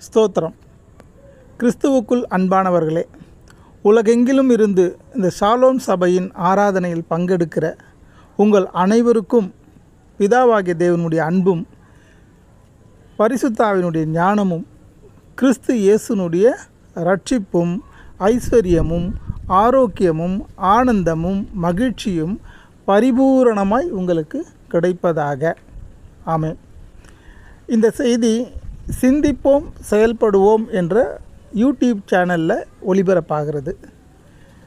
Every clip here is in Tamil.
ஸ்தோத்திரம். கிறிஸ்துவுக்குள் அன்பானவர்களே உலகெங்கிலும் இருந்து இந்த ஷாலோம் சபையின் ஆராதனையில் பங்கெடுக்கிற உங்கள் அனைவருக்கும் பிதாவாகிய தேவனுடைய அன்பும் பரிசுத்தாவினுடைய ஞானமும் கிறிஸ்து இயேசுனுடைய ரட்சிப்பும் ஐஸ்வர்யமும் ஆரோக்கியமும் ஆனந்தமும் மகிழ்ச்சியும் பரிபூரணமாய் உங்களுக்கு கிடைப்பதாக. ஆமே இந்த செய்தி சிந்திப்போம் செயல்படுவோம் என்ற யூடியூப் சேனலில் ஒளிபரப்பாகிறது.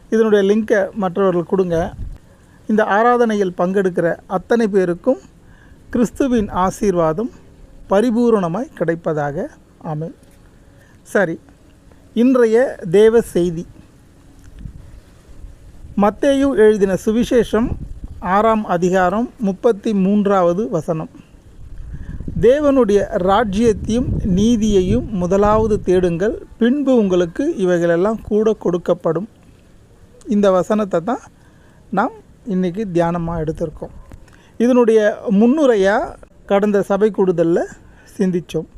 இதனுடைய லிங்கை மற்றவர்கள் கொடுங்க. இந்த ஆராதனையில் பங்கெடுக்கிற அத்தனை பேருக்கும் கிறிஸ்துவின் ஆசீர்வாதம் பரிபூரணமாய் கிடைப்பதாக. ஆமென். சரி இன்றைய தேவ செய்தி. மத்தேயு எழுதின சுவிசேஷம் ஆறாம் அதிகாரம் முப்பத்தி மூன்றாவது வசனம். தேவனுடைய ராஜ்யத்தையும் நீதியையும் முதலாவது தேடுங்கள். பின்பு உங்களுக்கு இவைகளெல்லாம் கூட கொடுக்கப்படும். இந்த வசனத்தை தான் நாம் இன்றைக்கி தியானமாக எடுத்திருக்கோம். இதனுடைய முன்னுரையாக கடந்த சபை கூடுதலில் சிந்தித்தோம்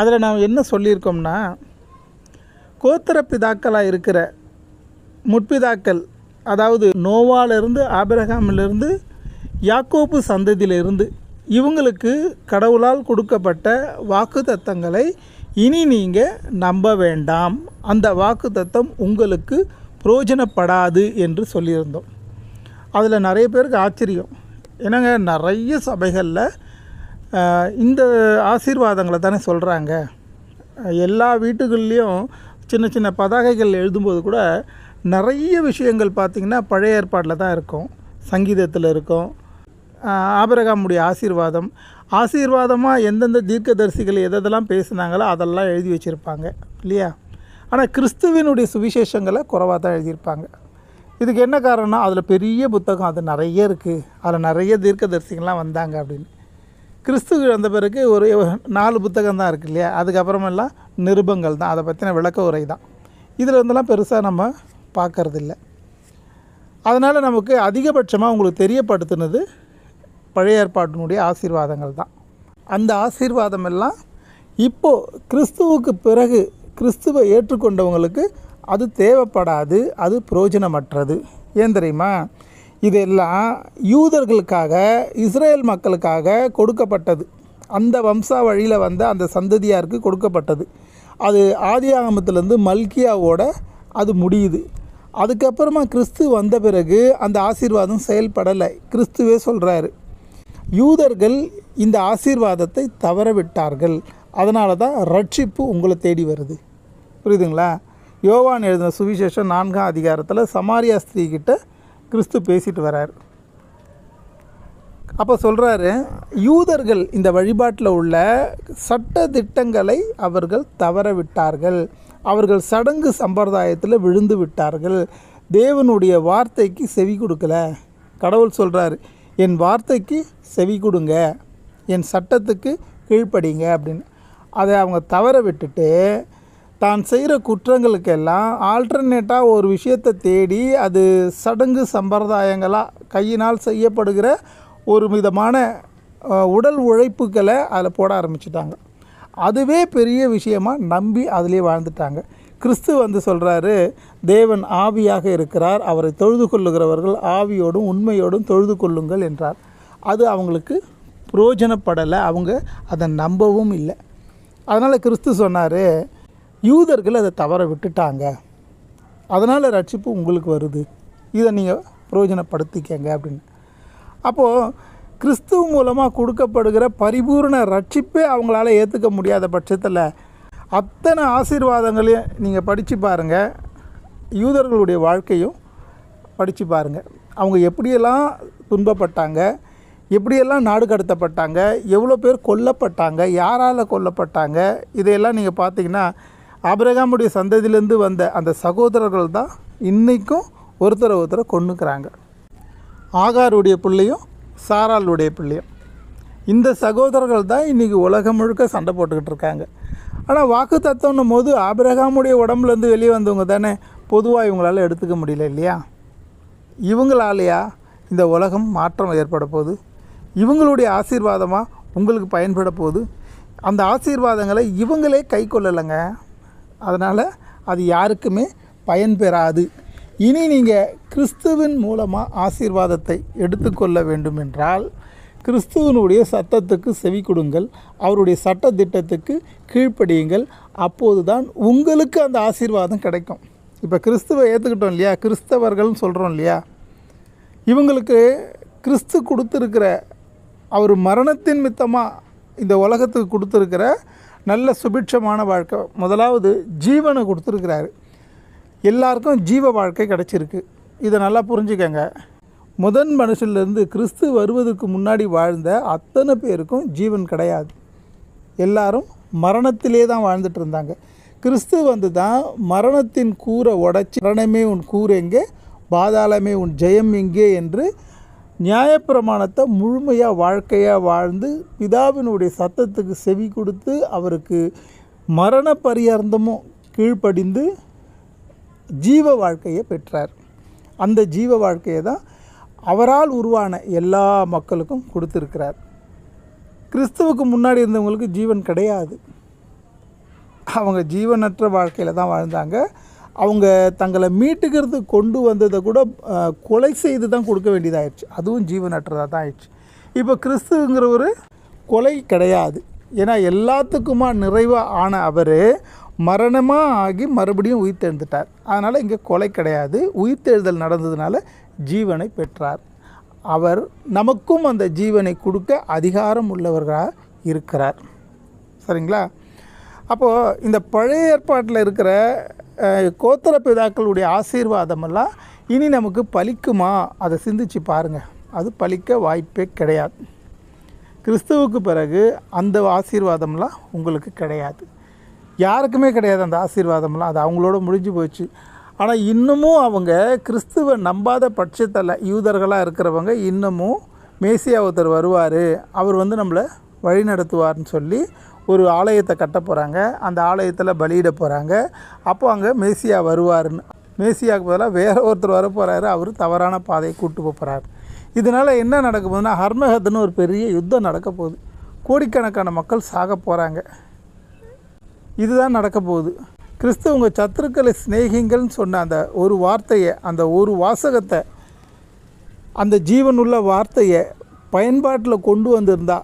அதில் நாம் என்ன சொல்லியிருக்கோம்னா கோத்திர பிதாக்களாக இருக்கிற முற்பிதாக்கள் அதாவது நோவாலிருந்து ஆபிரகாமிலிருந்து யாக்கோபு சந்ததியிலிருந்து இவங்களுக்கு கடவுளால் கொடுக்கப்பட்ட வாக்கு தத்தங்களை இனி நீங்கள் நம்ப வேண்டாம். அந்த வாக்கு தத்தம் உங்களுக்கு புரோஜனப்படாது என்று சொல்லியிருந்தோம். அதில் நிறைய பேருக்கு ஆச்சரியம். என்னங்க நிறைய சபைகளில் இந்த ஆசீர்வாதங்களை தானே சொல்கிறாங்க எல்லா வீட்டுகள்லேயும் சின்ன சின்ன பதாகைகள் எழுதும்போது கூட நிறைய விஷயங்கள் பார்த்திங்கன்னா பழைய ஏற்பாட்டில் தான் இருக்கும். சங்கீதத்தில் இருக்கும். ஆபிரகாமுடைய ஆசீர்வாதம். ஆசீர்வாதமாக எந்தெந்த தீர்க்கதரிசிகள் எதெல்லாம் பேசுனாங்களோ அதெல்லாம் எழுதி வச்சுருப்பாங்க இல்லையா? ஆனால் கிறிஸ்துவினுடைய சுவிசேஷங்களை குறைவாக தான் எழுதியிருப்பாங்க. இதுக்கு என்ன காரணம்னா அதில் பெரிய புத்தகம் அது நிறைய இருக்குது அதில் நிறைய தீர்க்கதரிசிகள்லாம் வந்தாங்க அப்படின்னு. கிறிஸ்து வந்த பிறகு ஒரு நாலு புத்தகம் தான் இருக்குது இல்லையா? அதுக்கப்புறமெல்லாம் நிருபங்கள் தான். அதை பற்றின விளக்க உரை தான். இதில் இருந்தெல்லாம் பெருசாக நம்ம பார்க்கறதில்ல. அதனால் நமக்கு அதிகபட்சமாக உங்களுக்கு தெரியப்படுத்தினது பழைய ஏற்பாட்டினுடைய ஆசீர்வாதங்கள் தான். அந்த ஆசீர்வாதம் எல்லாம் இப்போது கிறிஸ்துவுக்கு பிறகு கிறிஸ்துவை ஏற்றுக்கொண்டவங்களுக்கு அது தேவைப்படாது அது பிரயோஜனமற்றது ஏன் தெரியுமா? இதெல்லாம் யூதர்களுக்காக இஸ்ரேல் மக்களுக்காக கொடுக்கப்பட்டது. அந்த வம்சா வழியில் வந்த அந்த சந்ததியாருக்கு கொடுக்கப்பட்டது. அது ஆதி ஆதியாகமத்திலேருந்து மல்கியாவோட அது முடியுது. அதுக்கப்புறமா கிறிஸ்து வந்த பிறகு அந்த ஆசீர்வாதம் செயல்படலை. கிறிஸ்துவே சொல்கிறாரு யூதர்கள் இந்த ஆசீர்வாதத்தை தவற விட்டார்கள் அதனால தான் ரட்சிப்பு உங்களை தேடி வருது. புரியுதுங்களா? யோவான் எழுதின சுவிசேஷம் நான்காம் அதிகாரத்தில் சமாரியா ஸ்திரீகிட்ட கிறிஸ்து பேசிட்டு வரார். அப்போ சொல்கிறாரு யூதர்கள் இந்த வழிபாட்டில் உள்ள சட்ட திட்டங்களை அவர்கள் தவறவிட்டார்கள். அவர்கள் சடங்கு சம்பிரதாயத்தில் விழுந்து விட்டார்கள். தேவனுடைய வார்த்தைக்கு செவி கொடுக்கல. கடவுள் சொல்கிறாரு என் வார்த்தைக்கு செவி கொடுங்க என் சட்டத்துக்கு கீழ்ப்படிங்க அப்படின்னு. அதை அவங்க தவற விட்டுட்டு தான் செய்கிற குற்றங்களுக்கெல்லாம் ஆல்டர்னேட்டாக ஒரு விஷயத்தை தேடி அது சடங்கு சம்பிரதாயங்களாக கையினால் செய்யப்படுகிற ஒரு விதமான உடல் உழைப்புகளை அதில் போட ஆரம்பிச்சிட்டாங்க. அதுவே பெரிய விஷயமா நம்பி அதிலே வாழ்ந்துட்டாங்க. கிறிஸ்து வந்து சொல்கிறாரு தேவன் ஆவியாக இருக்கிறார் அவரை தொழுது கொள்ளுகிறவர்கள் ஆவியோடும் உண்மையோடும் தொழுது கொள்ளுங்கள் என்றார். அது அவங்களுக்கு புரோஜனப்படலை அவங்க அதை நம்பவும் இல்லை. அதனால் கிறிஸ்து சொன்னார் யூதர்கள் அதை தவற விட்டுட்டாங்க. அதனால் ரட்சிப்பு உங்களுக்கு வருது. இதை நீங்கள் பிரயோஜனப்படுத்திக்கங்க அப்படின்னு. அப்போது கிறிஸ்துவ மூலமாக கொடுக்கப்படுகிற பரிபூர்ண ரட்சிப்பே அவங்களால ஏற்றுக்க முடியாத பட்சத்தில் அத்தனை ஆசீர்வாதங்களையும் நீங்கள் படித்து பாருங்கள் யூதர்களுடைய வாழ்க்கையும் படித்து பாருங்கள் அவங்க எப்படியெல்லாம் துன்பப்பட்டாங்க எப்படியெல்லாம் நாடு கடத்தப்பட்டாங்க எவ்வளோ பேர் கொல்லப்பட்டாங்க யாரால் கொல்லப்பட்டாங்க இதையெல்லாம் நீங்கள் பார்த்தீங்கன்னா ஆபிரகாமுடைய சந்ததியிலேருந்து வந்த அந்த சகோதரர்கள் தான் இன்றைக்கும் ஒருத்தரை ஒருத்தரை கொண்டுக்கிறாங்க ஆகாருடைய பிள்ளையும் சாராளுடைய பிள்ளையும். இந்த சகோதரர்கள் தான் இன்றைக்கி உலகம் முழுக்க சண்டை போட்டுக்கிட்டு இருக்காங்க. ஆனால் வாக்கு தத்துவம்னும் போது ஆபிரகாமுடைய உடம்புலேருந்து வெளியே வந்தவங்க தானே. பொதுவாக இவங்களால எடுத்துக்க முடியல இல்லையா? இவங்களாலையா இந்த உலகம் மாற்றம் ஏற்பட போகுது? இவங்களுடைய ஆசீர்வாதமாக உங்களுக்கு பயன்பட போகுது? அந்த ஆசீர்வாதங்களை இவங்களே கை கொள்ளலைங்க. அதனால் அது யாருக்குமே பயன்பெறாது இனி நீங்கள் கிறிஸ்துவின் மூலமாக ஆசீர்வாதத்தை எடுத்துக்கொள்ள வேண்டும் என்றால் கிறிஸ்துவனுடைய சத்தத்துக்கு செவி கொடுங்கள். அவருடைய சட்ட திட்டத்துக்கு கீழ்ப்படியுங்கள். அப்போது தான் உங்களுக்கு அந்த ஆசீர்வாதம் கிடைக்கும். இப்போ கிறிஸ்துவை ஏற்றுக்கிட்டோம் இல்லையா? கிறிஸ்தவர்கள்னு சொல்கிறோம் இல்லையா? இவங்களுக்கு கிறிஸ்து கொடுத்துருக்கிற அவர் மரணத்தின் மித்தமாக இந்த உலகத்துக்கு கொடுத்துருக்கிற நல்ல சுபிட்சமான வாழ்க்கை. முதலாவது ஜீவனை கொடுத்துருக்கிறாரு. எல்லாருக்கும் ஜீவ வாழ்க்கை கிடச்சிருக்கு. இதை நல்லா புரிஞ்சுக்கங்க. முதன் மனுஷன்லேருந்து கிறிஸ்து வருவதற்கு முன்னாடி வாழ்ந்த அத்தனை பேருக்கும் ஜீவன் கிடையாது. எல்லாரும் மரணத்திலே தான் வாழ்ந்துட்டு இருந்தாங்க. கிறிஸ்து வந்து தான் மரணத்தின் கூரை உடச்சி மரணமே உன் கூரை எங்கே? பாதாளமே உன் ஜெயம் எங்கே? என்று நியாயப்பிரமாணத்தை முழுமையாக வாழ்க்கையாக வாழ்ந்து பிதாவினுடைய சத்தத்துக்கு செவி கொடுத்து அவருக்கு மரண பரியர்ந்தமும் கீழ்ப்படிந்து ஜீவ வாழ்க்கையை பெற்றார். அந்த ஜீவ வாழ்க்கையை தான் அவரால் உருவான எல்லா மக்களுக்கும் கொடுத்துருக்கிறார். கிறிஸ்துவுக்கு முன்னாடி இருந்தவங்களுக்கு ஜீவன் கிடையாது. அவங்க ஜீவனற்ற வாழ்க்கையில் தான் வாழ்ந்தாங்க. அவங்க தங்களை மீட்டுக்கிறது கொண்டு வந்ததை கூட கொலை செய்து தான் கொடுக்க வேண்டியதாகிடுச்சு அதுவும் ஜீவனற்றதாக தான் ஆயிடுச்சு. இப்போ கிறிஸ்துங்கிற ஒரு கொலை கிடையாது. ஏன்னா எல்லாத்துக்குமா நிறைவாக ஆன அவர் மரணமாக ஆகி மறுபடியும் உயிர்த்தெழுந்துட்டார். அதனால் இங்கே கொலை கிடையாது. உயிர்த்தெழுதல் நடந்ததுனால ஜீவனை பெற்றார். அவர் நமக்கும் அந்த ஜீவனை கொடுக்க அதிகாரம் உள்ளவர்களாக இருக்கிறார். சரிங்களா? அப்போது இந்த பழைய ஏற்பாட்டில் இருக்கிற அஹ், கோத்திர பிதாக்களுடைய ஆசீர்வாதமெல்லாம் இனி நமக்கு பலிக்குமா? அதை சிந்திச்சு பாருங்கள் அது பலிக்க வாய்ப்பே கிடையாது. கிறிஸ்துவுக்கு பிறகு அந்த ஆசீர்வாதம்லாம் உங்களுக்கு கிடையாது. யாருக்குமே கிடையாது அந்த ஆசீர்வாதம்லாம். அது அவங்களோட முடிஞ்சு போச்சு. ஆனால் இன்னமும் அவங்க கிறிஸ்துவை நம்பாத பட்சத்தில் யூதர்களாக இருக்கிறவங்க இன்னமும் மேசியா ஒருத்தர் வருவார். அவர் வந்து நம்மளை வழி நடத்துவார்னு சொல்லி ஒரு ஆலயத்தை கட்ட போகிறாங்க அந்த ஆலயத்தில் பலியிட போகிறாங்க அப்போ அங்கே மேசியா வருவாருன்னு. மேசியாவுக்கு பதிலாக வேறு ஒருத்தர் வர போகிறாரு அவர் தவறான பாதையை கூட்டு போகிறார் போகிறாரு இதனால் என்ன நடக்க போகுதுன்னா ஹர்மஹத்னு ஒரு பெரிய யுத்தம் நடக்க போகுது. கோடிக்கணக்கான மக்கள் சாக போகிறாங்க இதுதான் நடக்க போகுது. கிறிஸ்து உங்கள் சத்துருக்களை சிநேகிங்கள்னு சொன்ன அந்த ஒரு வார்த்தையை அந்த ஒரு வாசகத்தை அந்த ஜீவனுள்ள வார்த்தையை பயன்பாட்டில் கொண்டு வந்திருந்தா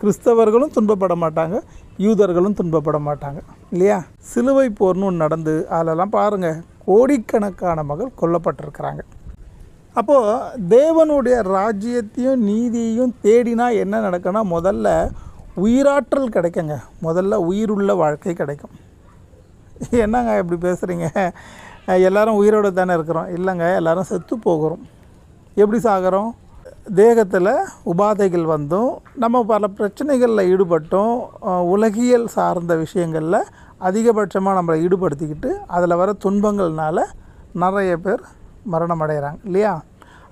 கிறிஸ்தவர்களும் துன்பப்பட மாட்டாங்க யூதர்களும் துன்பப்பட மாட்டாங்க. இல்லையா? சிலுவை போர்னு ஒன்று நடந்து அதெல்லாம் பாருங்கள் கோடிக்கணக்கான மகள் கொல்லப்பட்டிருக்கிறாங்க. அப்போது தேவனுடைய ராஜ்யத்தையும் நீதியையும் தேடினா என்ன நடக்குன்னா முதல்ல உயிராற்றல் கிடைக்குங்க. முதல்ல உயிருள்ள வாழ்க்கை கிடைக்கும். என்னங்க இப்படி பேசுகிறீங்க எல்லாரும் உயிரோடு தானே இருக்கிறோம். இல்லைங்க எல்லாரும் செத்து போகிறோம். எப்படி சாகிறோம்? தேகத்தில் உபாதைகள் வந்தும் நம்ம பல பிரச்சனைகளில் ஈடுபட்டும். உலகியல் சார்ந்த விஷயங்களில் அதிகபட்சமாக நம்மளை ஈடுபடுத்திக்கிட்டு அதில் வர துன்பங்கள்னால நிறைய பேர் மரணம் அடைகிறாங்க இல்லையா?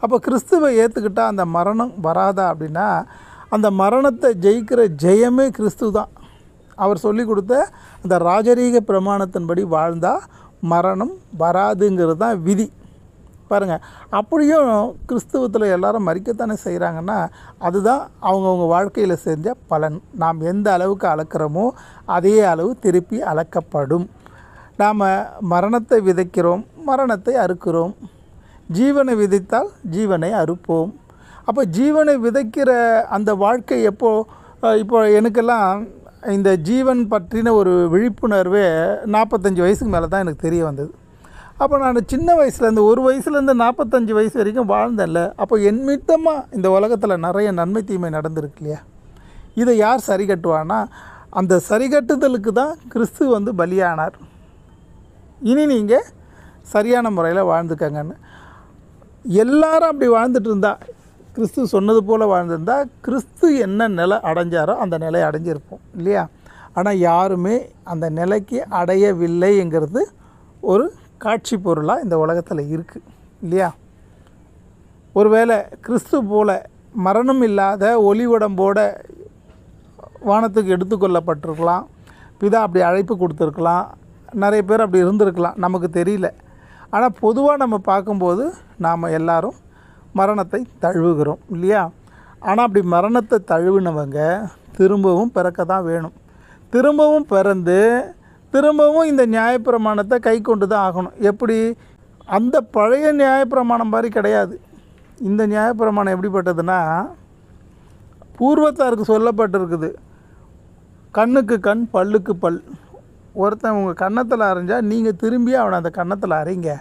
அப்போ கிறிஸ்துவை ஏற்றுக்கிட்டால் அந்த மரணம் வராதா அப்படின்னா அந்த மரணத்தை ஜெயிக்கிற ஜெயமே கிறிஸ்து தான் அவர் சொல்லி கொடுத்த அந்த ராஜரீக பிரமாணத்தின்படி வாழ்ந்தால் மரணம் வராதுங்கிறது தான் விதி. பாருங்கள் அப்படியும் கிறிஸ்துவத்தில் எல்லாரும் மறிக்கத்தானே செய்கிறாங்கன்னா அதுதான் அவங்கவுங்க வாழ்க்கையில் செஞ்ச பலன். நாம் எந்த அளவுக்கு அளக்கிறோமோ அதே அளவு திருப்பி அளக்கப்படும். நாம் மரணத்தை விதைக்கிறோம் மரணத்தை அறுக்கிறோம். ஜீவனை விதைத்தால் ஜீவனை அறுப்போம். அப்போ ஜீவனை விதைக்கிற அந்த வாழ்க்கை எப்போ இப்போ எனக்கெல்லாம் இந்த ஜீவன் பற்றின ஒரு விழிப்புணர்வே நாற்பத்தஞ்சு வயசுக்கு மேலே தான் எனக்கு தெரிய வந்தது. அப்போ நான் சின்ன வயசுலேருந்து ஒரு வயசுலேருந்து நாற்பத்தஞ்சு வயசு வரைக்கும் வாழ்ந்தேன்ல அப்போ என் மித்தமாக இந்த உலகத்தில் நிறைய நன்மை தீமை நடந்திருக்கு இல்லையா? இதை யார் சரி கட்டுவானா அந்த சரிகட்டுதலுக்கு தான் கிறிஸ்து வந்து பலியானார். இனி நீங்கள் சரியான முறையில் வாழ்ந்துக்கங்கன்னு. எல்லாரும் அப்படி வாழ்ந்துட்டு இருந்தா கிறிஸ்து சொன்னது போல் வாழ்ந்திருந்தால் கிறிஸ்து என்ன நிலை அடைஞ்சாரோ அந்த நிலையை அடைஞ்சிருப்போம் இல்லையா? ஆனால் யாருமே அந்த நிலைக்கு அடையவில்லைங்கிறது ஒரு காட்சி பொருளாக இந்த உலகத்தில் இருக்குது இல்லையா? ஒருவேளை கிறிஸ்து போல் மரணம் இல்லாத ஒளி உடம்போட வானத்துக்கு எடுத்துக்கொள்ளப்பட்டிருக்கலாம் பிதா அப்படி அழைப்பு கொடுத்துருக்கலாம் நிறைய பேர் அப்படி இருந்திருக்கலாம் நமக்கு தெரியல. ஆனால் பொதுவாக நம்ம பார்க்கும்போது நாம் எல்லோரும் மரணத்தை தழுவுகிறோம் இல்லையா? ஆனால் அப்படி மரணத்தை தழுவினவங்க திரும்பவும் பிறக்க தான் வேணும். திரும்பவும் பிறந்து திரும்பவும் இந்த நியாயப்பிரமாணத்தை கை கொண்டு தான் ஆகணும். எப்படி? அந்த பழைய நியாயப்பிரமாணம் மாதிரி கிடையாது. இந்த நியாயப்பிரமாணம் எப்படிப்பட்டதுன்னா பூர்வத்தாருக்கு சொல்லப்பட்டிருக்குது. கண்ணுக்கு கண் பல்லுக்கு பல். ஒருத்தன் உங்கள் கன்னத்தில் அரைஞ்சால் நீங்கள் திரும்பி அவனை அந்த கன்னத்தில் அரைங்க.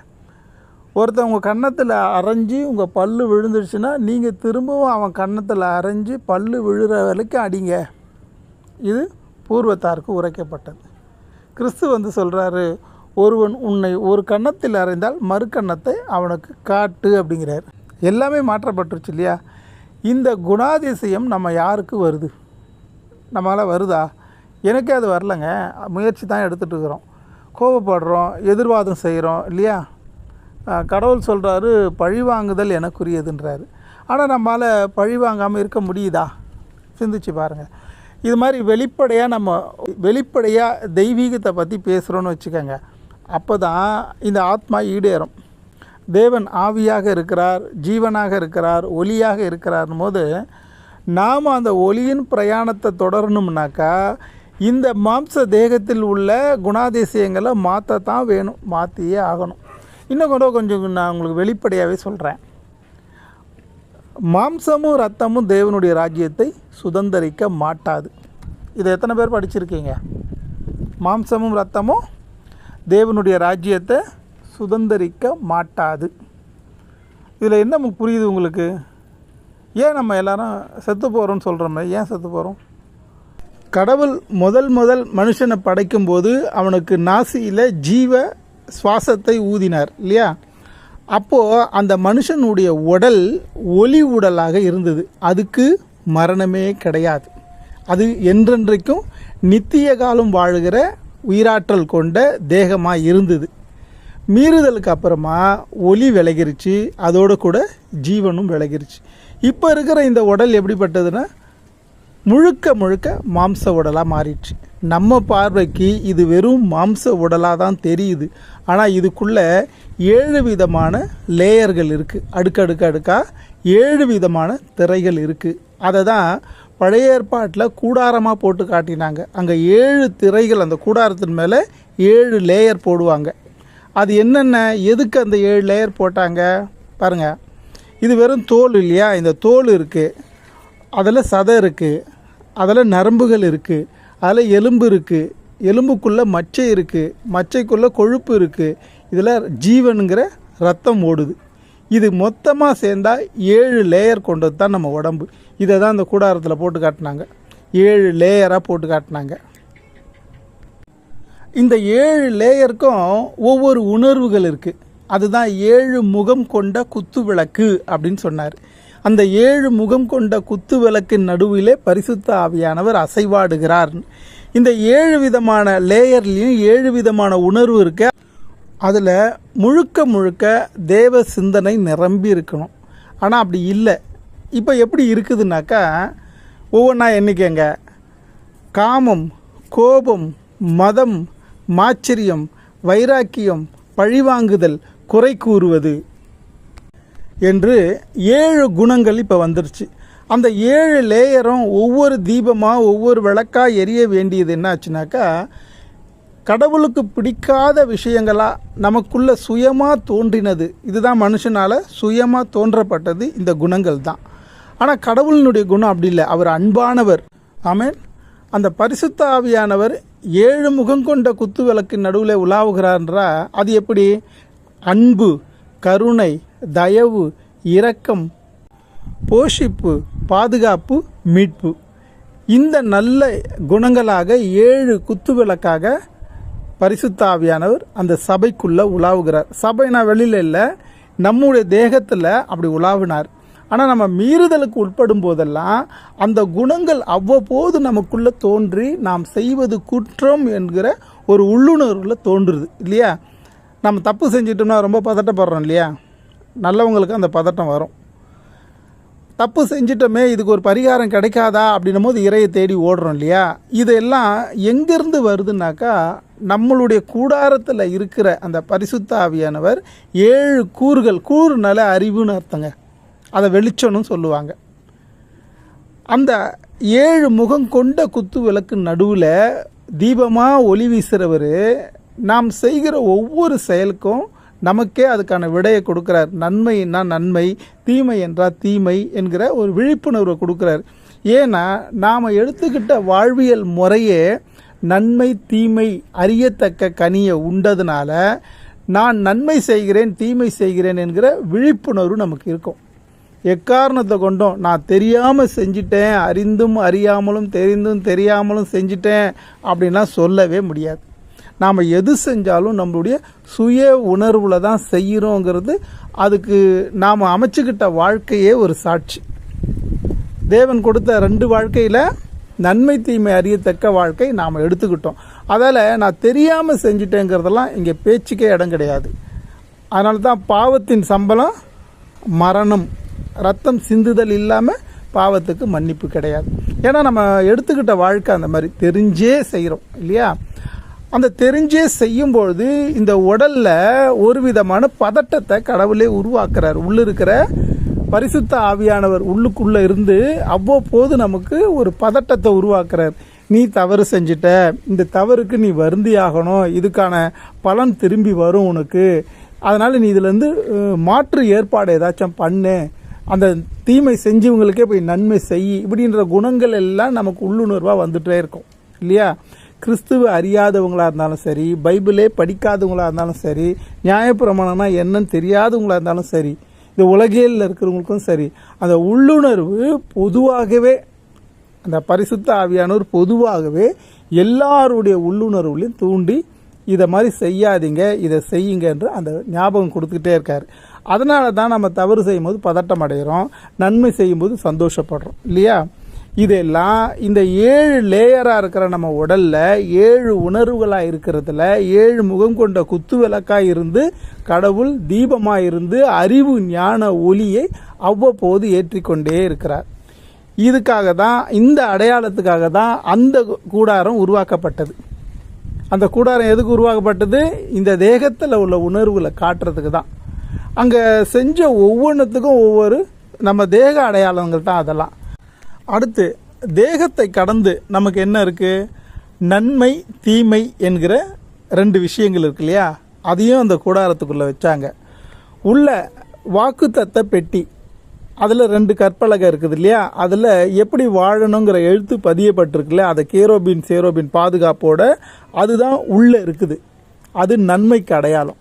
ஒருத்தன் உங்கள் கன்னத்தில் அரைஞ்சி உங்கள் பல்லு விழுந்துருச்சுன்னா நீங்கள் திரும்பவும் அவன் கன்னத்தில் அரைஞ்சி பல் விழுற வரைக்கும் அடிங்க. இது பூர்வத்தாருக்கு உரைக்கப்பட்டது. கிறிஸ்து வந்து சொல்கிறாரு ஒருவன் உன்னை ஒரு கன்னத்தில் அறைந்தால் மறு கன்னத்தை அவனுக்கு காட்டு அப்படிங்கிறார். எல்லாமே மாற்றப்பட்டுருச்சு இல்லையா? இந்த குணாதிசயம் நம்ம யாருக்கு வருது? நம்மளால் வருதா? எனக்கே அது வரலங்க. முயற்சி தான் எடுத்துகிட்டு இருக்கிறோம். கோபப்படுறோம் எதிர்வாதம் செய்கிறோம் இல்லையா? கடவுள் சொல்கிறாரு பழிவாங்குதல் எனக்குரியதுன்றாரு. ஆனால் நம்மளால் பழி வாங்காமல் இருக்க முடியுதா? சிந்திச்சு பாருங்கள் இது மாதிரி வெளிப்படையாக நம்ம வெளிப்படையாக தெய்வீகத்தை பற்றி பேசுகிறோன்னு வச்சுக்கோங்க. அப்போ தான் இந்த ஆத்மா ஈடேறும். தேவன் ஆவியாக இருக்கிறார் ஜீவனாக இருக்கிறார் ஒலியாக இருக்கிறார்னும் போது நாம் அந்த ஒளியின் பிரயாணத்தை தொடரணும்னாக்கா இந்த மாம்ச தேகத்தில் உள்ள குணாதிசயங்களை மாற்றத்தான் வேணும் மாற்றியே ஆகணும். இன்னும் கூட கொஞ்சம் நான் உங்களுக்கு வெளிப்படையாகவே சொல்கிறேன் மாம்சமும் ரத்தமும் தேவனுடைய ராஜ்யத்தை சுதந்தரிக்க மாட்டாது. இதை எத்தனை பேர் படிச்சிருக்கீங்க? மாம்சமும் ரத்தமும் தேவனுடைய ராஜ்யத்தை சுதந்தரிக்க மாட்டாது. இதில் என்ன புரியுது உங்களுக்கு? ஏன் நம்ம எல்லாரும் செத்து போகிறோம்னு சொல்கிறோமே ஏன் செத்து போகிறோம் கடவுள் முதல் முதல் மனுஷனை படைக்கும்போது அவனுக்கு நாசியில் ஜீவ சுவாசத்தை ஊதினார் இல்லையா? அப்போது அந்த மனுஷனுடைய உடல் ஒளி உடலாக இருந்தது. அதுக்கு மரணமே கிடையாது. அது என்றென்றைக்கும் நித்திய காலம் வாழுகிற உயிராற்றல் கொண்ட தேகமாக இருந்தது. மீறுதலுக்கு அப்புறமா ஒலி விலகிருச்சு அதோடு கூட ஜீவனும் விலகிருச்சு. இப்போ இருக்கிற இந்த உடல் எப்படிப்பட்டதுன்னா முழுக்க முழுக்க மாம்ச உடலாக மாறிடுச்சு. நம்ம பார்வைக்கு இது வெறும் மாம்ச உடலாக தான் தெரியுது. ஆனால் இதுக்குள்ளே ஏழு விதமான லேயர்கள் இருக்குது அடுக்கடுக்கு அடுக்காக ஏழு விதமான திரைகள் இருக்குது அதை தான் பழைய ஏற்பாட்டில் கூடாரமாக போட்டு காட்டினாங்க. அங்கே ஏழு திரைகள் அந்த கூடாரத்தின் மேலே ஏழு லேயர் போடுவாங்க. அது என்னென்ன எதுக்கு அந்த ஏழு லேயர் போட்டாங்க? பாருங்கள் இது வெறும் தோல் இல்லையா? இந்த தோல் இருக்குது அதில் சதை இருக்குது அதில் நரம்புகள் இருக்குது அதில் எலும்பு இருக்குது எலும்புக்குள்ளே மச்சை இருக்குது மச்சைக்குள்ளே கொழுப்பு இருக்குது இதில் ஜீவனுங்கிற ரத்தம் ஓடுது. இது மொத்தமாக சேர்ந்தால் ஏழு லேயர் கொண்டது தான் நம்ம உடம்பு. இதை தான் அந்த கூடாரத்தில் போட்டு காட்டினாங்க. ஏழு லேயராக போட்டு காட்டினாங்க. இந்த ஏழு லேயருக்கும் ஒவ்வொரு உணர்வுகள் இருக்குது அதுதான் ஏழு முகம் கொண்ட குத்து விளக்கு அப்படின்னு சொன்னார். அந்த ஏழு முகம் கொண்ட குத்து விளக்கின் நடுவிலே பரிசுத்த ஆவியானவர் அசைவாடுகிறார். இந்த ஏழு விதமான லேயர்லேயும் ஏழு விதமான உணர்வு இருக்கு. அதில் முழுக்க முழுக்க தேவ சிந்தனை நிரம்பி இருக்கணும். ஆனால் அப்படி இல்லை. இப்போ எப்படி இருக்குதுனாக்கா ஒவ்வொன்றா எண்ணிக்கங்க காமம் கோபம் மதம் மாச்சரியம் வைராக்கியம் பழிவாங்குதல் குறை கூறுவது என்று ஏழு குணங்கள் இப்போ வந்துருச்சு. அந்த ஏழு லேயரும் ஒவ்வொரு தீபமாக ஒவ்வொரு விளக்காக எரிய வேண்டியது என்னாச்சுனாக்கா கடவுளுக்கு பிடிக்காத விஷயங்களாக நமக்குள்ள சுயமாக தோன்றினது. இதுதான் மனுஷனால் சுயமாக தோன்றப்பட்டது இந்த குணங்கள் தான். ஆனால் கடவுளினுடைய குணம் அப்படி இல்லை. அவர் அன்பானவர். ஆமேன். அந்த பரிசுத்த ஆவியானவர் ஏழு முகம் கொண்ட குத்து விளக்கின் நடுவில் உலாவுகிறார்ன்றா அது எப்படி? அன்பு. கருணை தயவு இரக்கம் போஷிப்பு பாதுகாப்பு மீட்பு. இந்த நல்ல குணங்களாக ஏழு குத்து விளக்காக அந்த சபைக்குள்ளே உலாவுகிறார். சபைனா வெளியில் இல்லை நம்முடைய தேகத்தில் அப்படி உலாவினார். ஆனால் நம்ம மீறுதலுக்கு உட்படும் போதெல்லாம் அந்த குணங்கள் அவ்வப்போது நமக்குள்ளே தோன்றி நாம் செய்வது குற்றம் என்கிற ஒரு உள்ளுணர்வில் தோன்றுது இல்லையா? நம்ம தப்பு செஞ்சிட்டோம்னா ரொம்ப பதட்டப்படுறோம் இல்லையா? நல்லவங்களுக்கு அந்த பதட்டம் வரும். தப்பு செஞ்சிட்டோமே இதுக்கு ஒரு பரிகாரம் கிடைக்காதா அப்படின்னும் போது இறையை தேடி ஓடுறோம் இல்லையா? இதெல்லாம் எங்கேருந்து வருதுனாக்கா நம்மளுடைய கூடாரத்தில் இருக்கிற அந்த பரிசுத்த ஆவியானவர் ஏழு கூறுகள் கூறுனால அறிவுன்னு அர்த்தங்க. அதை வெளிச்சம்னு சொல்லுவாங்க. அந்த ஏழு முகம் கொண்ட குத்து விளக்கு நடுவில் தீபமாக ஒளி வீசுகிறவர் நாம் செய்கிற ஒவ்வொரு செயலுக்கும் நமக்கே அதுக்கான விடையை கொடுக்குறார். நன்மைன்னா நன்மை தீமை என்றால் தீமை என்கிற ஒரு விழிப்புணர்வை கொடுக்குறார். ஏன்னா நாம் எடுத்துக்கிட்ட வாழ்வியல் முறையே நன்மை தீமை அறியத்தக்க கனியை உண்டதுனால நான் நன்மை செய்கிறேன் தீமை செய்கிறேன் என்கிற விழிப்புணர்வு நமக்கு இருக்கும். எக்காரணத்தை கொண்டும் நான் தெரியாமல் செஞ்சிட்டேன் அறிந்தும் அறியாமலும் தெரிந்தும் தெரியாமலும் செஞ்சிட்டேன் அப்படின்லாம் சொல்லவே முடியாது. நாம் எது செஞ்சாலும் நம்மளுடைய சுய உணர்வில் தான் செய்கிறோங்கிறது அதுக்கு நாம் அமைச்சுக்கிட்ட வாழ்க்கையே ஒரு சாட்சி. தேவன் கொடுத்த ரெண்டு வாழ்க்கையில் நன்மை தீமை அறியத்தக்க வாழ்க்கை நாம் எடுத்துக்கிட்டோம். அதால் நான் தெரியாமல் செஞ்சிட்டேங்கிறதெல்லாம் இங்கே பேச்சுக்கே இடம் கிடையாது. அதனால தான் பாவத்தின் சம்பளம் மரணம். ரத்தம் சிந்துதல் இல்லாமல் பாவத்துக்கு மன்னிப்பு கிடையாது. ஏன்னா நம்ம எடுத்துக்கிட்ட வாழ்க்கை அந்த மாதிரி தெரிஞ்சே செய்கிறோம் இல்லையா? அந்த தெரிஞ்சே செய்யும்பொழுது இந்த உடலில் ஒரு விதமான பதட்டத்தை கடவுளே உருவாக்குறார். உள்ள இருக்கிற பரிசுத்த ஆவியானவர் உள்ளுக்குள்ளே இருந்து அவ்வப்போது நமக்கு ஒரு பதட்டத்தை உருவாக்குறார். நீ தவறு செஞ்சிட்ட இந்த தவறுக்கு நீ வருந்தி ஆகணும் இதுக்கான பலன் திரும்பி வரும் உனக்கு. அதனால் நீ இதுலேருந்து மாற்று ஏற்பாடு ஏதாச்சும் பண்ணு. அந்த தீமை செஞ்சவங்களுக்கே போய் நன்மை செய் இப்படின்ற குணங்கள் எல்லாம் நமக்கு உள்ளுணர்வாக வந்துகிட்டே இருக்கும். இல்லையா? கிறிஸ்துவ அறியாதவங்களா இருந்தாலும் சரி பைபிளே படிக்காதவங்களா இருந்தாலும் சரி நியாயப்பிரமாணம்னா என்னன்னு தெரியாதவங்களா இருந்தாலும் சரி இந்த உலகியலில் இருக்கிறவங்களுக்கும் சரி அந்த உள்ளுணர்வு பொதுவாகவே அந்த பரிசுத்த ஆவியானவர் பொதுவாகவே எல்லாருடைய உள்ளுணர்வுலையும் தூண்டி இதை மாதிரி செய்யாதீங்க இதை செய்யுங்க என்று அந்த ஞாபகம் கொடுத்துக்கிட்டே இருக்கார். அதனால தான் நம்ம தவறு செய்யும்போது பதட்டம் அடைகிறோம் நன்மை செய்யும்போது சந்தோஷப்படுறோம் இல்லையா? இதெல்லாம் இந்த ஏழு லேயராக இருக்கிற நம்ம உடலில் ஏழு உணர்வுகளாக இருக்கிறதுல ஏழு முகம் கொண்ட குத்து விளக்காக இருந்து கடவுள் தீபமாக இருந்து அறிவு ஞான ஒளியை அவ்வப்போது ஏற்றிக்கொண்டே இருக்கிறார். இதுக்காக தான் இந்த அடையாளத்துக்காக தான் அந்த கூடாரம் உருவாக்கப்பட்டது. அந்த கூடாரம் எதுக்கு உருவாக்கப்பட்டது? இந்த தேகத்தில் உள்ள உணர்வுகளை காட்டுறதுக்கு தான் அங்கே செஞ்ச ஒவ்வொன்றுத்துக்கும் ஒவ்வொரு நம்ம தேக அடையாளங்கள் தான் அதெல்லாம். அடுத்து தேகத்தை கடந்து நமக்கு என்ன இருக்குது நன்மை தீமை என்கிற ரெண்டு விஷயங்கள் இருக்கு இல்லையா? அதையும் அந்த கூடாரத்துக்குள்ளே வச்சாங்க. உள்ள வாக்குத்தத்த பெட்டி அதில் ரெண்டு கற்பலகை இருக்குது இல்லையா? அதில் எப்படி வாழணுங்கிற எழுத்து பதியப்பட்டிருக்குல்ல அதை கேரோபின் சேரோபின் பாதுகாப்போட அதுதான் உள்ளே இருக்குது. அது நன்மைக்கு அடையாளம்.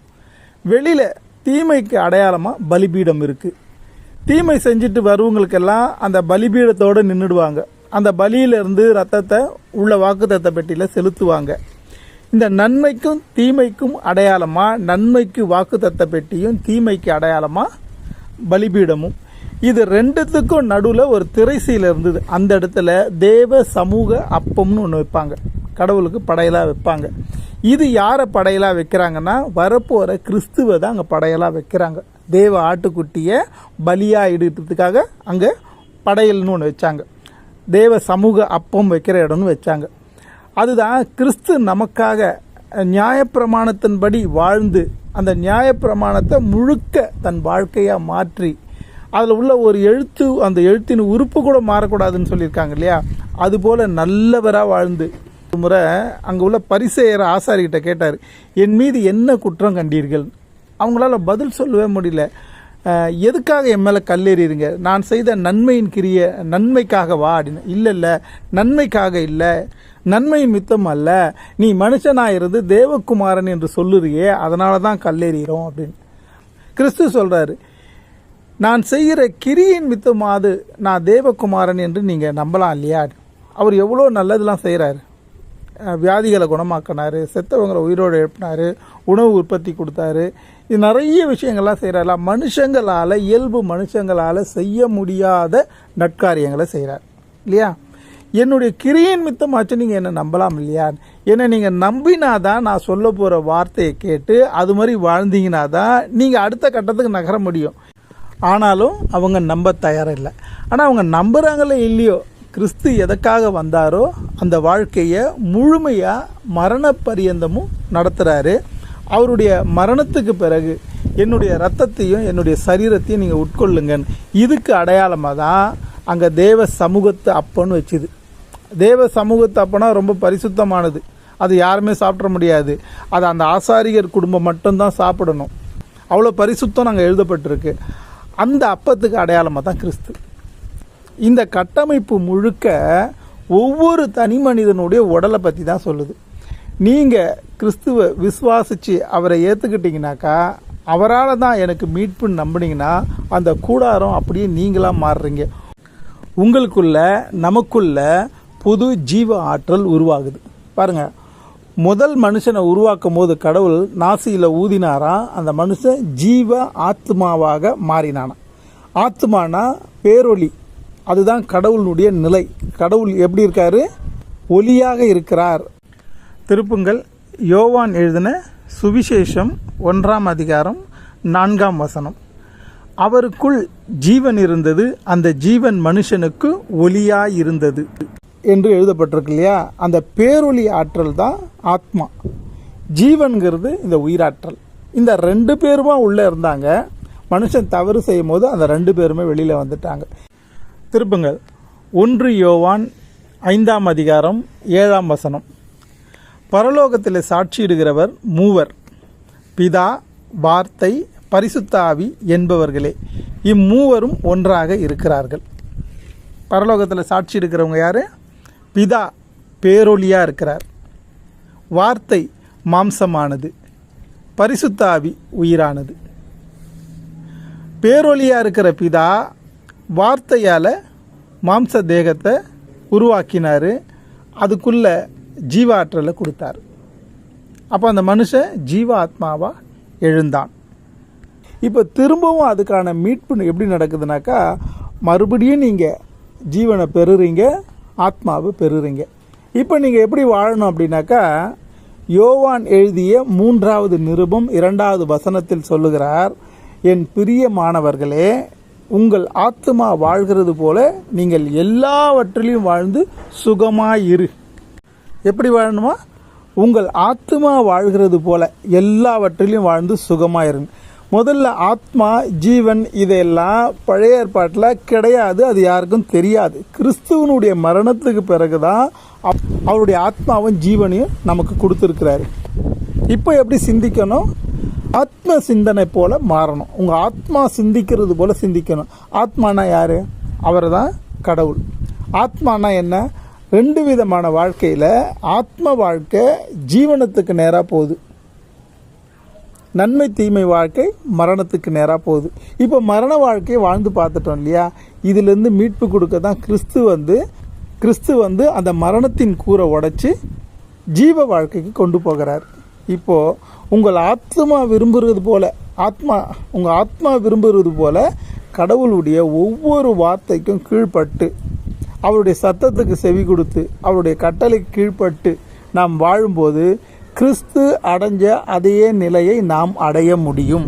வெளியில் தீமைக்கு அடையாளமாக பலிபீடம் இருக்குது தீமை செஞ்சுட்டு வருவங்களுக்கெல்லாம் அந்த பலிபீடத்தோடு நின்றுடுவாங்க அந்த பலியிலிருந்து ரத்தத்தை உள்ள வாக்குத்தத்த பெட்டியில் செலுத்துவாங்க. இந்த நன்மைக்கும் தீமைக்கும் அடையாளமாக நன்மைக்கு வாக்குத்தத்த பெட்டியும் தீமைக்கு அடையாளமாக பலிபீடமும். இது ரெண்டுத்துக்கும் நடுவில் ஒரு திரைசீல இருந்தது. அந்த இடத்துல தேவ சமூக அப்பம்னு ஒன்று வைப்பாங்க. கடவுளுக்கு படையலாக வைப்பாங்க. இது யாரை படையலாக வைக்கிறாங்கன்னா வரப்போகிற கிறிஸ்துவை தான் அங்கே படையலாக வைக்கிறாங்க. தேவ ஆட்டுக்குட்டியை பலியாக இடுறதுக்காக அங்கே படையல்னு ஒன்று வச்சாங்க. தேவ சமூக அப்பம் வைக்கிற இடம்னு வச்சாங்க. அதுதான் கிறிஸ்து நமக்காக நியாயப்பிரமாணத்தின்படி வாழ்ந்து அந்த நியாயப்பிரமாணத்தை முழுக்க தன் வாழ்க்கையாக மாற்றி அதில் உள்ள ஒரு எழுத்து அந்த எழுத்தின் உறுப்பு கூட மாறக்கூடாதுன்னு சொல்லியிருக்காங்க இல்லையா? அதுபோல் நல்லவராக வாழ்ந்து. ஒரு முறை அங்கே உள்ள பரிசெயர் ஆசாரிகிட்ட கேட்டார் என் மீது என்ன குற்றம் கண்டீர்கள்? அவங்களால பதில் சொல்லவே முடியல. எதுக்காக என் மேலே கல்லெறிறீங்க? நான் செய்த நன்மையின் கிரிய நன்மைக்காகவா அப்படின்னு. இல்லை இல்லை. நன்மைக்காக இல்லை. நன்மையின் மித்தம் அல்ல. நீ மனுஷனாக இருந்து தேவகுமாரன் என்று சொல்லுறியே அதனால தான் கல்லெறிகிறோம் அப்படின்னு. கிறிஸ்து சொல்கிறாரு நான் செய்கிற கிரியின் மித்தமாது நான் தேவகுமாரன் என்று நீங்கள் நம்பலாம் இல்லையா? அவர் எவ்வளோ நல்லதெல்லாம் செய்கிறாரு வியாதிகளை குணமாக்கினார் செத்தவங்களை உயிரோடு எழுப்பினார் உணவு உற்பத்தி கொடுத்தாரு இது நிறைய விஷயங்கள்லாம் செய்கிறாரு மனுஷங்களால் இயல்பு மனுஷங்களால் செய்ய முடியாத நட்காரியங்களை செய்கிறார் இல்லையா? என்னுடைய கிரியின் மித்தமாச்சு நீங்கள் என்ன நம்பலாம் இல்லையா? என்னை நீங்கள் நம்பினாதான் நான் சொல்ல போகிற வார்த்தையை கேட்டு அது மாதிரி வாழ்ந்தீங்கன்னா தான் நீங்கள் அடுத்த கட்டத்துக்கு நகர முடியும். ஆனாலும் அவங்க நம்ப தயாரில்லை. இல்லை ஆனால் அவங்க நம்புகிறாங்களே இல்லையோ கிறிஸ்து எதற்காக வந்தாரோ அந்த வாழ்க்கையை முழுமையாக மரண பரியந்தமும் நடத்துகிறாரு அவருடைய மரணத்துக்கு பிறகு என்னுடைய ரத்தத்தையும் என்னுடைய சரீரத்தையும் நீங்கள் உட்கொள்ளுங்கன்னு இதுக்கு அடையாளமாக தான் அங்கே தேவ சமூகத்தை அப்பன்னு வச்சுது. தேவ சமூகத்து அப்பனா ரொம்ப பரிசுத்தமானது. அது யாருமே சாப்பிட முடியாது. அது அந்த ஆசாரியர் குடும்பம் மட்டும்தான் சாப்பிடணும். அவ்வளோ பரிசுத்தம் நாங்கள் எழுதப்பட்டிருக்கு. அந்த அப்பத்துக்கு அடையாளமாக தான் கிறிஸ்து. இந்த கட்டமைப்பு முழுக்க ஒவ்வொரு தனி மனிதனுடைய உடலை பற்றி தான் சொல்லுது. நீங்கள் கிறிஸ்துவை விசுவாசித்து அவரை ஏற்றுக்கிட்டீங்கனாக்கா அவரால் தான் எனக்கு மீட்புன்னு நம்பினீங்கன்னா அந்த கூடாரம் அப்படியே நீங்களாக மாறுறீங்க. உங்களுக்குள்ள நமக்குள்ள புது ஜீவ ஆற்றல் உருவாகுது. பாருங்க முதல் மனுஷனை உருவாக்கும் போது கடவுள் நாசியில் ஊதினாராம் அந்த மனுஷன் ஜீவ ஆத்மாவாக மாறினானாம் ஆத்மானா பேரொளி. அதுதான் கடவுளுடைய நிலை. கடவுள் எப்படி இருக்காரு? ஒளியாக இருக்கிறார். திருப்புங்கள். யோவான் எழுதின சுவிசேஷம் ஒன்றாம் அதிகாரம் நான்காம் வசனம். அவருக்குள் ஜீவன் இருந்தது அந்த ஜீவன் மனுஷனுக்கு ஒளியாய் இருந்தது என்று எழுதப்பட்டிருக்கு இல்லையா? அந்த பேரொளி ஆற்றல் தான் ஆத்மா. ஜீவன்கிறது இந்த உயிராற்றல். இந்த ரெண்டு பேருமா உள்ளே இருந்தாங்க. மனுஷன் தவறு செய்யும் போது அந்த ரெண்டு பேருமே வெளியில் வந்துட்டாங்க. திருப்புங்கள். ஒன்று யோவான் ஐந்தாம் அதிகாரம் ஏழாம் வசனம். பரலோகத்தில் சாட்சியிடுகிறவர் மூவர். பிதா வார்த்தை பரிசுத்தாவி என்பவர்களே. இம்மூவரும் ஒன்றாக இருக்கிறார்கள். பரலோகத்தில் சாட்சி இருக்கிறவங்க யார்? பிதா பேரொழியாக இருக்கிறார். வார்த்தை மாம்சமானது. பரிசுத்தாவி உயிரானது. பேரொழியாக இருக்கிற பிதா வார்த்தையால் மாம்ச தேகத்தை உருவாக்கினார். அதுக்குள்ளே ஜீவாற்றலை கொடுத்தார். அப்போ அந்த மனுஷன் ஜீவ ஆத்மாவாக எழுந்தான். இப்போ திரும்பவும் அதுக்கான மீட்பு எப்படி நடக்குதுனாக்கா மறுபடியும் நீங்கள் ஜீவனை பெறுறீங்க ஆத்மாவை பெறுறீங்க. இப்போ நீங்கள் எப்படி வாழணும் அப்படின்னாக்கா யோவான் எழுதிய மூன்றாவது நிருபம் இரண்டாவது வசனத்தில் சொல்லுகிறார் என் பிரிய மாணவர்களே உங்கள் ஆத்மா வாழ்கிறது போல நீங்கள் எல்லாவற்றிலையும் வாழ்ந்து சுகமாயிரு. எப்படி வாழணுமா? உங்கள் ஆத்மா வாழ்கிறது போல எல்லாவற்றிலையும் வாழ்ந்து சுகமாயிருங்க முதல்ல ஆத்மா ஜீவன் இதெல்லாம் பழைய ஏற்பாட்டில் கிடையாது அது யாருக்கும் தெரியாது. கிறிஸ்துவனுடைய மரணத்துக்கு பிறகுதான் அவ- அவருடைய ஆத்மாவும் ஜீவனையும் நமக்கு கொடுத்துருக்கிறாரு. இப்போ எப்படி சிந்திக்கணும்? ஆத்ம சிந்தனை போல மாறணும். உங்கள் ஆத்மா சிந்திக்கிறது போல சிந்திக்கணும். ஆத்மானா யார்? அவர் தான் கடவுள். ஆத்மானா என்ன? ரெண்டு விதமான வாழ்க்கையில் ஆத்ம வாழ்க்கை ஜீவனத்துக்கு நேராக போகுது. நன்மை தீமை வாழ்க்கை மரணத்துக்கு நேராக போகுது. இப்போ மரண வாழ்க்கையை வாழ்ந்து பார்த்துட்டோம் இல்லையா? இதிலேருந்து மீட்பு கொடுக்க தான் கிறிஸ்து வந்து கிறிஸ்து வந்து அந்த மரணத்தின் கூரை உடைச்சி ஜீவ வாழ்க்கைக்கு கொண்டு போகிறார். இப்போது உங்கள் ஆத்மா விரும்புகிறது போல ஆத்மா உங்கள் ஆத்மா விரும்புகிறது போல கடவுளுடைய ஒவ்வொரு வார்த்தைக்கும் கீழ்ப்பட்டு அவருடைய சத்தத்துக்கு செவி கொடுத்து அவருடைய கட்டளை கீழ்ப்பட்டு நாம் வாழும்போது கிறிஸ்து அடைஞ்ச அதே நிலையை நாம் அடைய முடியும்.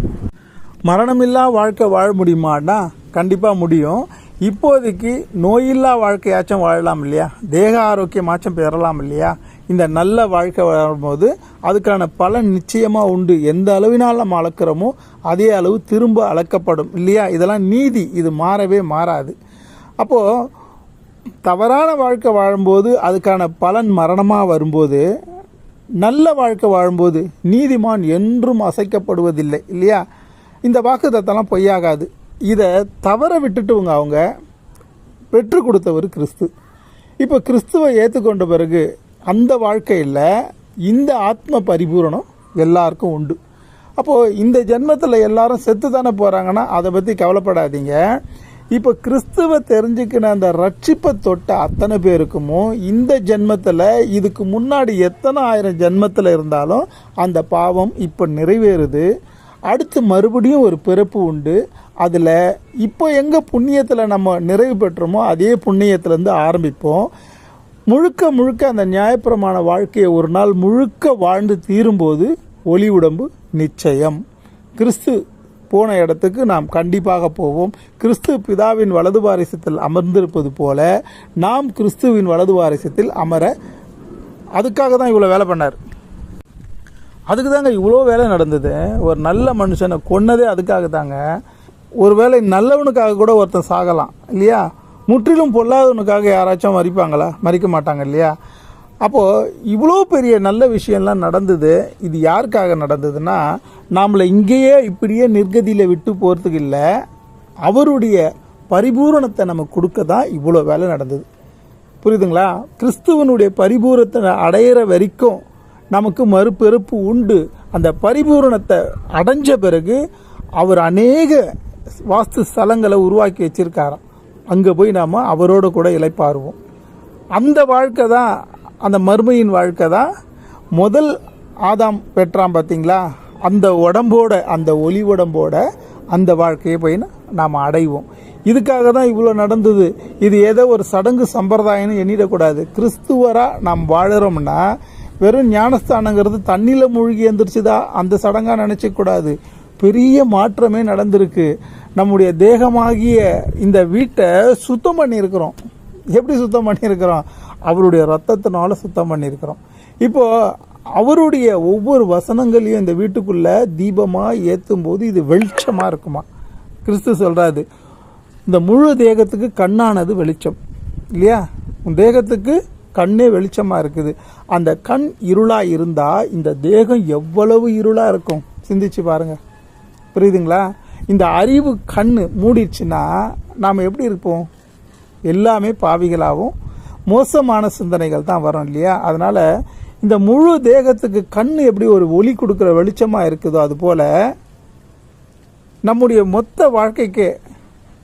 மரணமில்லா வாழ்க்கை வாழ முடியுமானா கண்டிப்பாக முடியும். இப்போதைக்கு நோயில்லா வாழ்க்கையாச்சும் வாழலாம் இல்லையா? தேக ஆரோக்கியமாச்சும் பெறலாம் இல்லையா? இந்த நல்ல வாழ்க்கை வாழும்போது அதுக்கான பலன் நிச்சயமாக உண்டு. எந்த அளவினால் நம்ம அளக்கிறோமோ அதே அளவு திரும்ப அளக்கப்படும் இல்லையா? இதெல்லாம் நீதி. இது மாறவே மாறாது. அப்போது தவறான வாழ்க்கை வாழும்போது அதுக்கான பலன் மரணமாக வரும்போது நல்ல வாழ்க்கை வாழும்போது நீதிமான் என்றும் அசைக்கப்படுவதில்லை இல்லையா? இந்த வாக்குத்தத்தெல்லாம் பொய்யாகாது. இதை தவற விட்டுட்டுவங்க அவங்க பெற்று கொடுத்தவர் கிறிஸ்து. இப்போ கிறிஸ்துவை ஏற்றுக்கொண்ட பிறகு அந்த வாழ்க்கையில் இந்த ஆத்ம பரிபூரணம் எல்லாருக்கும் உண்டு. அப்போது இந்த ஜென்மத்தில் எல்லாரும் செத்து தானே போகிறாங்கன்னா அதை பற்றி கவலைப்படாதீங்க. இப்போ கிறிஸ்துவ தெரிஞ்சுக்கின அந்த ரட்சிப்பை தொட்ட அத்தனை பேருக்குமோ இந்த ஜென்மத்தில் இதுக்கு முன்னாடி எத்தனை ஆயிரம் ஜென்மத்தில் இருந்தாலும் அந்த பாவம் இப்போ நிறைவேறுது. அடுத்து மறுபடியும் ஒரு பிறப்பு உண்டு. அதில் இப்போ எங்கே புண்ணியத்தில் நம்ம நிறைவு பெற்றோமோ அதே புண்ணியத்திலேருந்து ஆரம்பிப்போம். முழுக்க முழுக்க அந்த நியாயப்பிரமான வாழ்க்கையை ஒரு நாள் முழுக்க வாழ்ந்து தீரும்போது ஒளி உடம்பு நிச்சயம். கிறிஸ்து போன இடத்துக்கு நாம் கண்டிப்பாக போவோம். கிறிஸ்து பிதாவின் வலது வாரிசத்தில் அமர்ந்திருப்பது போல நாம் கிறிஸ்துவின் வலது வாரிசத்தில் அமர அதுக்காக தான் இவ்வளோ வேலை பண்ணார். அதுக்கு தாங்க இவ்வளோ வேலை நடந்தது. ஒரு நல்ல மனுஷனை கொன்னதே அதுக்காக தாங்க. ஒருவேளை நல்லவனுக்காக கூட ஒருத்தன் சாகலாம் இல்லையா? முற்றிலும் பொல்லாதவனுக்காக யாராச்சும் மறிப்பாங்களா? மறிக்க மாட்டாங்க இல்லையா? அப்போது இவ்வளோ பெரிய நல்ல விஷயம்லாம் நடந்தது இது யாருக்காக நடந்ததுன்னா நாமளை இங்கேயே இப்படியே நிர்கதியில் விட்டு போகிறதுக்கு இல்லை அவருடைய பரிபூரணத்தை நமக்கு கொடுக்க தான் இவ்வளோ வேலை நடந்தது. புரியுதுங்களா? கிறிஸ்துவனுடைய பரிபூரத்தை அடையிற வரைக்கும் நமக்கு மறுபெருப்பு உண்டு. அந்த பரிபூரணத்தை அடைஞ்ச பிறகு அவர் அநேக வாஸ்து ஸ்தலங்களை உருவாக்கி வச்சிருக்காராம். அங்கே போய் நாம் அவரோட கூட இழைப்பாருவோம் அந்த வாழ்க்கை தான் அந்த மர்மையின் வாழ்க்கை தான் முதல் ஆதாம் பெற்றான் பார்த்தீங்களா? அந்த உடம்போட அந்த ஒளி உடம்போட அந்த வாழ்க்கையை போய் நாம் அடைவோம். இதுக்காக தான் இவ்வளோ நடந்தது. இது ஏதோ ஒரு சடங்கு சம்பிரதாயம்னு எண்ணிடக்கூடாது. கிறிஸ்துவராக நாம் வாழறோம்னா வெறும் ஞானஸ்தானங்கிறது தண்ணியில் மூழ்கி எந்திரிச்சுதா அந்த சடங்காக நினச்சக்கூடாது. பெரிய மாற்றமே நடந்திருக்கு. நம்முடைய தேகமாகிய இந்த வீட்டை சுத்தம் பண்ணியிருக்கிறோம். எப்படி சுத்தம் பண்ணியிருக்கிறோம்? அவருடைய ரத்தத்தினால சுத்தம் பண்ணியிருக்கிறோம். இப்போ அவருடைய ஒவ்வொரு வசனங்களையும் இந்த வீட்டுக்குள்ள தீபமாக ஏற்றும் போது இது வெளிச்சமாக இருக்குமா? கிறிஸ்து சொல்கிறாரு இந்த முழு தேகத்துக்கு கண்ணானது வெளிச்சம். இல்லையா? உன் தேகத்துக்கு கண்ணே வெளிச்சமாக இருக்குது. அந்த கண் இருளாக இருந்தால் இந்த தேகம் எவ்வளவு இருளாக இருக்கும்? சிந்திச்சு பாருங்க. புரியுதுங்களா? இந்த அறிவு கண் மூடிடுச்சுன்னா நாம் எப்படி இருப்போம்? எல்லாமே பாவிகளாகவும் மோசமான சிந்தனைகள் தான் வரும் இல்லையா? அதனால இந்த முழு தேகத்துக்கு கண் எப்படி ஒரு ஒளி கொடுக்குற வெளிச்சமாக இருக்குதோ அதுபோல் நம்முடைய மொத்த வாழ்க்கைக்கு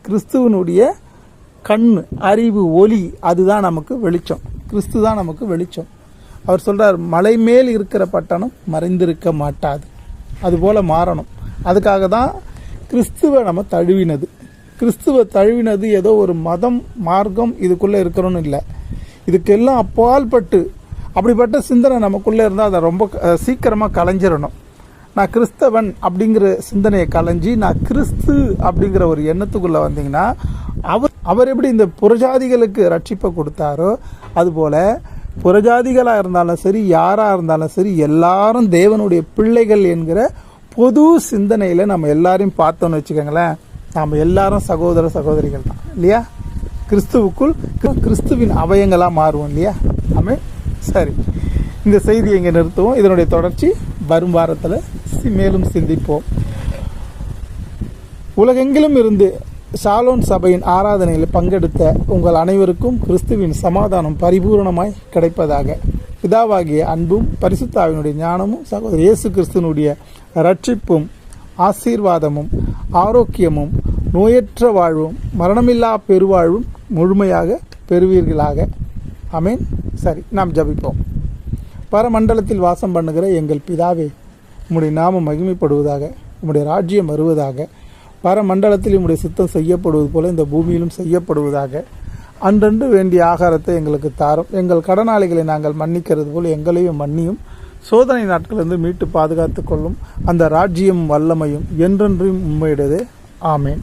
கிறிஸ்துவனுடைய கண் அறிவு ஒளி அதுதான் நமக்கு வெளிச்சம். கிறிஸ்து தான் நமக்கு வெளிச்சம். அவர் சொல்கிறார் மலை மேல் இருக்கிற பட்டணம் மறைந்திருக்க மாட்டாது. அதுபோல் மாறணும். அதுக்காக தான் கிறிஸ்துவை நம்ம தழுவினது. கிறிஸ்துவ தழுவினது ஏதோ ஒரு மதம் மார்க்கம் இதுக்குள்ளே இருக்கிறோன்னு இல்லை. இதுக்கெல்லாம் அப்பால்பட்டு அப்படிப்பட்ட சிந்தனை நமக்குள்ளே இருந்தால் அதை ரொம்ப சீக்கிரமாக கலைஞ்சிடணும் நான் கிறிஸ்தவன் அப்படிங்கிற சிந்தனையை கலைஞ்சி நான் கிறிஸ்து அப்படிங்கிற ஒரு எண்ணத்துக்குள்ளே வந்தீங்கன்னா அவர் அவர் எப்படி இந்த புறஜாதிகளுக்கு ரட்சிப்பை கொடுத்தாரோ அதுபோல் புறஜாதிகளாக இருந்தாலும் சரி யாராக இருந்தாலும் சரி எல்லாரும் தேவனுடைய பிள்ளைகள் என்கிற பொது சிந்தனையில் நம்ம எல்லாரையும் பார்த்தோன்னு வச்சுக்கோங்களேன். நாம் எல்லாரும் சகோதர சகோதரிகள் தான். இல்லையா? கிறிஸ்துவுக்குள் கிறிஸ்துவின் அவயங்களாக மாறுவோம் இல்லையா? ஆமே சரி. இந்த செய்தியை இங்கே நிறுத்துவோம். இதனுடைய தொடர்ச்சி வரும் வாரத்தில் மேலும் சிந்திப்போம். உலகெங்கிலும் இருந்து ஷாலோன் சபையின் ஆராதனையில் பங்கெடுத்த உங்கள் அனைவருக்கும் கிறிஸ்துவின் சமாதானம் பரிபூரணமாய் கிடைப்பதாக. பிதாவாகிய அன்பும் பரிசுத்தாவினுடைய ஞானமும் சகோதரர் இயேசு கிறிஸ்துவனுடைய ரட்சிப்பும் ஆசீர்வாதமும் ஆரோக்கியமும் நோயற்ற வாழ்வும் மரணமில்லா பெருவாழ்வும் முழுமையாக பெறுவீர்களாக. அமேன் சரி நாம் ஜபிப்போம். பரமண்டலத்தில் வாசம் பண்ணுகிற எங்கள் பிதாவே உம்முடைய நாமம் மகிமைப்படுவதாக உம்முடைய ராஜ்யம் வருவதாக பரமண்டலத்தில் உம்முடைய சித்தம் செய்யப்படுவது போல இந்த பூமியிலும் செய்யப்படுவதாக அன்றன்று வேண்டிய ஆகாரத்தை எங்களுக்கு தாரும். எங்கள் கடனாளிகளை நாங்கள் மன்னிக்கிறது போல் எங்களையும் மன்னியும். சோதனை நாட்களிலிருந்து மீட்டு பாதுகாத்து கொள்ளும் அந்த ராஜ்யம் வல்லமையும் என்றென்றும் உண்மையிடது ஆமேன்.